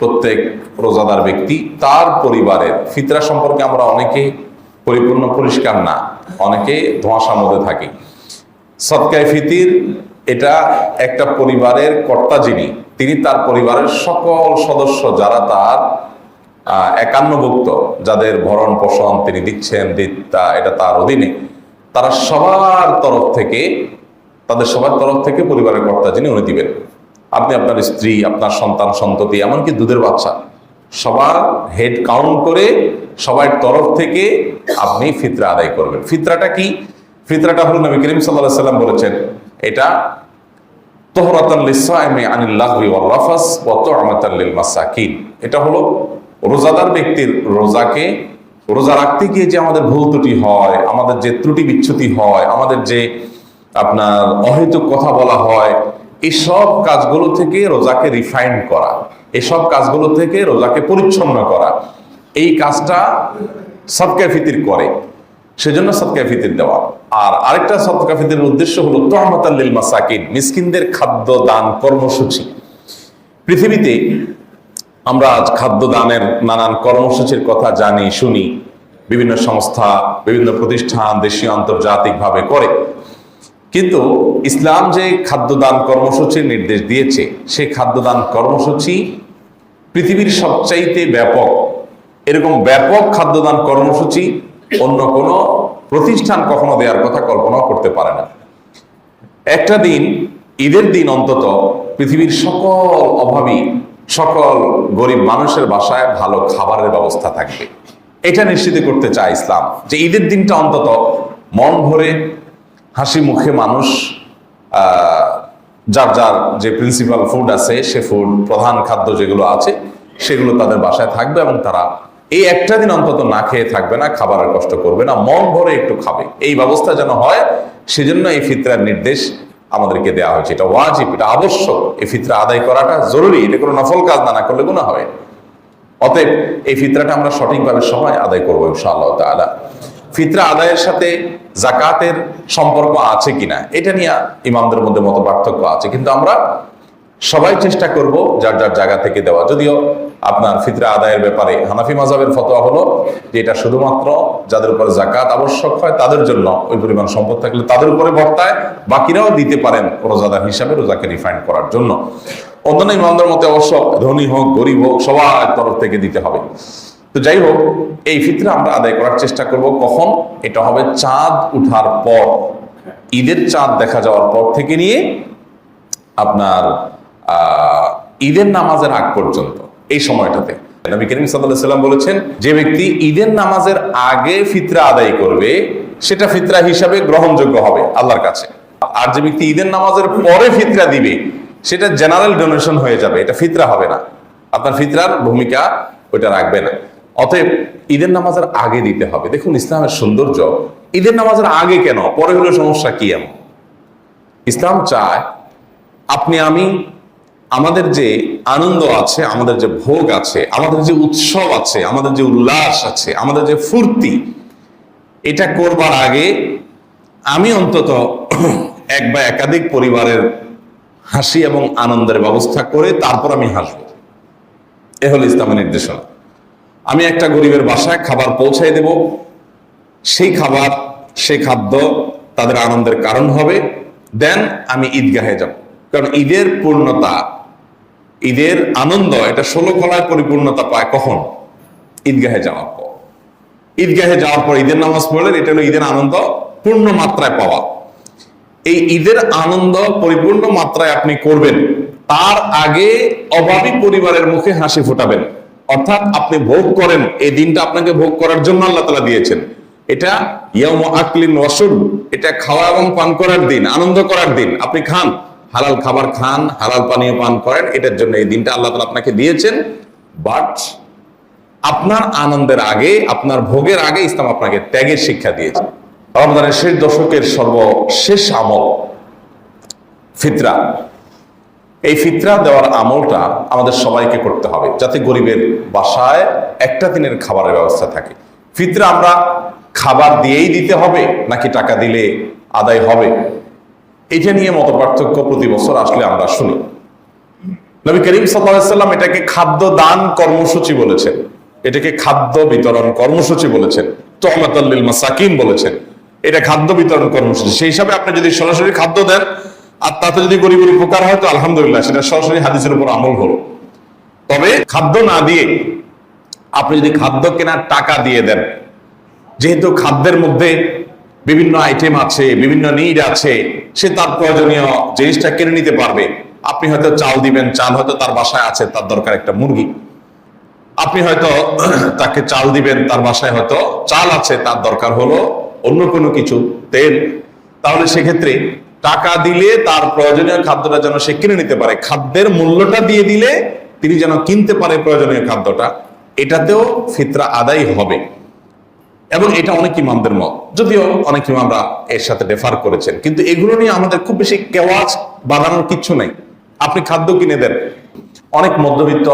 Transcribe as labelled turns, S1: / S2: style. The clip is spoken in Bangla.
S1: প্রত্যেক রোজাদার ব্যক্তি তার পরিবারের ফিতরা সম্পর্কে আমরা অনেকে পরিপূর্ণ পরিষ্কার না, অনেকে ধোঁয়াশার মধ্যে থাকি। সৎকায় ফিতির এটা একটা পরিবারের কর্তা যিনি, তিনি তার পরিবারের সকল সদস্য যারা তার একান্নভুক্ত, যাদের ভরণ পোষণ তিনি দিচ্ছেন দিত্যা এটা তার অধীনে, তারা সবার তরফ থেকে, তাদের সবার তরফ থেকে পরিবারের কর্তা যিনি উনি দিবেন। আপনি আপনার স্ত্রী, আপনার সন্তান, সন্ততি, এমনকি দুধের বাচ্চা, সবার হেড কাউন্ট করে সবার তরফ থেকে আপনি ফিতরা আদায় করবেন। ফিতরাটা কি? ফিতরাটা হল নবী করিম সাল্লাহ সাল্লাম বলেছেন, এটা এটা হলো রোজাদার ব্যক্তির রোজাকে, রোজা রাখতে গিয়ে যে আমাদের ভুল ত্রুটি হয়, আমাদের যে ত্রুটি বিচ্ছুতি হয়, আমাদের যে আপনার অহেতুক কথা বলা হয় এসব কাজগুলো থেকে রোজাকে রিফাইন করা, এসব কাজগুলো থেকে রোজাকে পরিচ্ছন্ন করা। এই কাজটা সবকে ফিতির করে, সেজন্য সদকা ফিতির দেওয়া। আর আরেকটা সদকা ফিতির উদ্দেশ্য হলো তহমতাল্লিল মাসাকিন, মিসকিনদের খাদ্য দান কর্মসূচি। পৃথিবীতে আমরা আজ খাদ্য দানের নানান কর্মসূচির কথা জানি, শুনি, বিভিন্ন সংস্থা, বিভিন্ন প্রতিষ্ঠান দেশীয় আন্তর্জাতিকভাবে করে। কিন্তু ইসলাম যে খাদ্যদান কর্মসূচির নির্দেশ দিয়েছে সেই খাদ্যদান কর্মসূচি পৃথিবীর সবচাইতে ব্যাপক। এরকম ব্যাপক খাদ্যদান কর্মসূচি অন্য কোনো প্রতিষ্ঠান কখনো দেওয়ার কথা কল্পনা করতে পারে না। একটা দিন, ঈদের দিন অন্তত, পৃথিবীর সকল অভাবী, সকল গরিব মানুষের বাসায় ভালো খাবারের ব্যবস্থা থাকবে। এটা নিশ্চিত করতে চায় ইসলাম যে ঈদের দিনটা অন্তত মন ভরে হাসি মুখে মানুষ যার যার যে প্রিন্সিপাল ফুড আছে, সে ফুড প্রধান খাদ্য যেগুলো আছে, সেগুলো তাদের বাসায় থাকবে এবং তারা এই একটা দিন অন্তত না খেয়ে থাকবে না খাবারের কষ্ট করবে না, মন ভরে একটু খাবে। এই ব্যবস্থা যেন হয়, সেজন্য এই ফিতরার নির্দেশ আমাদেরকে দেওয়া হয়েছে। এটা ওয়াজিব, এটা আবশ্যক। এই ফিতরা আদায় করাটা জরুরি। এটা কোনো নফল কাজ না না করলে গুণা হবে অতএব এই ফিতরাটা আমরা সঠিকভাবে সবাই আদায় করব ইনশাআল্লাহ তাআলা। ফিতরা আদায়ের সাথে জাকাতের সম্পর্ক আছে কিনা, এটা নিয়ে ইমামদের মধ্যে মতো পার্থক্য আছে। কিন্তু আমরা সবাই চেষ্টা করব যার যার জায়গা থেকে দেওয়া। যদিও আপনার ফিতরা আদায়ের ব্যাপারে হানাফি মাজাবের ফতোয়া হলো যে এটা শুধুমাত্র যাদের উপরে জাকাত আবশ্যক হয় তাদের জন্য ওই পরিমাণ সম্পদ থাকলে তাদের উপরে বর্তায়, বাকিরাও দিতে পারেন রোজাদার হিসাবে রোজাকে রিফাইন্ড করার জন্য। অন্যান্য ইমামদের মতে অবশ্য ধনী হোক, গরিব হোক, সবার তরফ থেকে দিতে হবে। তো যাই হোক, এই ফিতরা আমরা আদায় করার চেষ্টা করব। কখন? এটা হবে চাঁদ উঠার পর। ঈদের চাঁদ দেখা যাওয়ার পর থেকে নিয়ে আপনার ঈদের নামাজের আগ পর্যন্ত, এই সময়টাতে। নবী করিম সাল্লাহ সাল্লাম বলেছেন, যে ব্যক্তি ঈদের নামাজের আগে ফিতরা আদায় করবে, সেটা ফিতরা হিসাবে গ্রহণযোগ্য হবে আল্লাহর কাছে। আর যে ব্যক্তি ঈদের নামাজের পরে ফিতরা দিবে, সেটা জেনারেল ডোনেশন হয়ে যাবে, এটা ফিতরা হবে না। আপনার ফিতরার ভূমিকা ওইটা রাখবে না। অতএব ঈদের নামাজের আগে দিতে হবে। দেখুন, ইসলামের সৌন্দর্য। ঈদের নামাজের আগে কেন? পরে হলো সমস্যা কি এমন? ইসলাম চায় আপনি, আমি, আমাদের যে আনন্দ আছে, আমাদের যে ভোগ আছে, আমাদের যে উৎসব আছে, আমাদের যে উল্লাস আছে, আমাদের যে ফুর্তি, এটা করবার আগে আমি অন্তত এক বা একাধিক পরিবারের হাসি এবং আনন্দের ব্যবস্থা করে তারপর আমি হাসব। এ হলো ইসলামের নির্দেশনা। আমি একটা গরিবের বাসায় খাবার পৌঁছাই দেব। সেই খাবার, সেই খাদ্য তাদের আনন্দের কারণ হবে। দেন আমি ঈদগাহে যাব। কারণ ঈদের পূর্ণতা, ঈদের আনন্দ, এটা ষোলো কলায় পরিপূর্ণতা পায় কখন? ঈদগাহে যাওয়ার পর। ঈদগাহে যাওয়ার পর ঈদের নামাজ পড়লেন, এটা হলো ঈদের আনন্দ পূর্ণ মাত্রায় পাওয়া। এই ঈদের আনন্দ পরিপূর্ণ মাত্রায় আপনি করবেন। তার আগে অভাবী পরিবারের মুখে হাসি ফোটাবেন। অর্থাৎ আপনি ভোগ করেন, এই দিনটা আপনাকে ভোগ করার জন্য আল্লাহ তালা দিয়েছেন। এটা ইয়াম আকলিন ওয়াসুল এটা খাওয়া এবং পান করার দিন, আনন্দ করার দিন। আপনি খান, হালাল খাবার খান, হালাল পানীয় পান করেন, এটার জন্য এই দিনটা আল্লাহ তালা আপনাকে দিয়েছেন। বাট আপনার আনন্দের আগে, আপনার ভোগের আগে ইসলাম আপনাকে ত্যাগের শিক্ষা দিয়েছে। রমজানের শেষ দশকের সর্বশেষ আমল, ফিতরা। এই ফিতরা দেওয়ার আমলটা আমাদের সবাইকে করতে হবে, যাতে গরিবের বাসায় একটা দিনের খাবারের ব্যবস্থা থাকে। ফিতরা আমরা খাবার দিয়েই দিতে হবে, নাকি টাকা দিলে আদায় হবে? এটা নিয়ে মত পার্থক্য প্রতি বছর আসলে আমরা শুনি। নবী করিম সাল্লাম এটাকে খাদ্য দান কর্মসূচি বলেছেন। এটাকে খাদ্য বিতরণ কর্মসূচি বলেছেন। তহমাতাল্লিল মাসাকিন বলেছেন। এটা খাদ্য বিতরণ কর্মসূচি। সেই হিসাবে আপনি যদি সরাসরি খাদ্য দেন আর তাতে যদি গরিবের উপকার হয় তো আলহামদুলিল্লাহ, সেটা সরাসরি হাদিসের উপর আমল হলো। তবে খাদ্য না দিয়ে আপনি যদি খাদ্য কেনার টাকা দিয়ে দেন, যেহেতু খাদ্যের মধ্যে বিভিন্ন আইটেম আছে, বিভিন্ন নিড আছে, সে তার প্রয়োজনীয় জিনিসটা কিনে নিতে পারবে। আপনি হয়তো চাল দিবেন, চাল হয়তো তার বাসায় আছে, তার দরকার একটা মুরগি। আপনি হয়তো তাকে চাল দিবেন, তার বাসায় হয়তো চাল আছে, তার দরকার হলো অন্য কোনো কিছু, তেল। তাহলে সেক্ষেত্রে টাকা দিলে তার প্রয়োজনীয় খাদ্যটা যেন সে কিনে নিতে পারে। খাদ্যের মূল্যটা দিয়ে দিলে তিনি যেন কিনতে পারে প্রয়োজনীয় খাদ্যটা, এটাতেও ফিতরা আদায় হবে। এবং এটা অনেক ইমামদের মত। যদিও অনেক ইমামরা এর সাথে রেফার করেছেন। কিন্তু এগুলো নিয়ে আমাদের খুব বেশি কেওয়াজ বানানোর কিচ্ছু নেই। আপনি খাদ্য কিনে দেন। অনেক মধ্যবিত্ত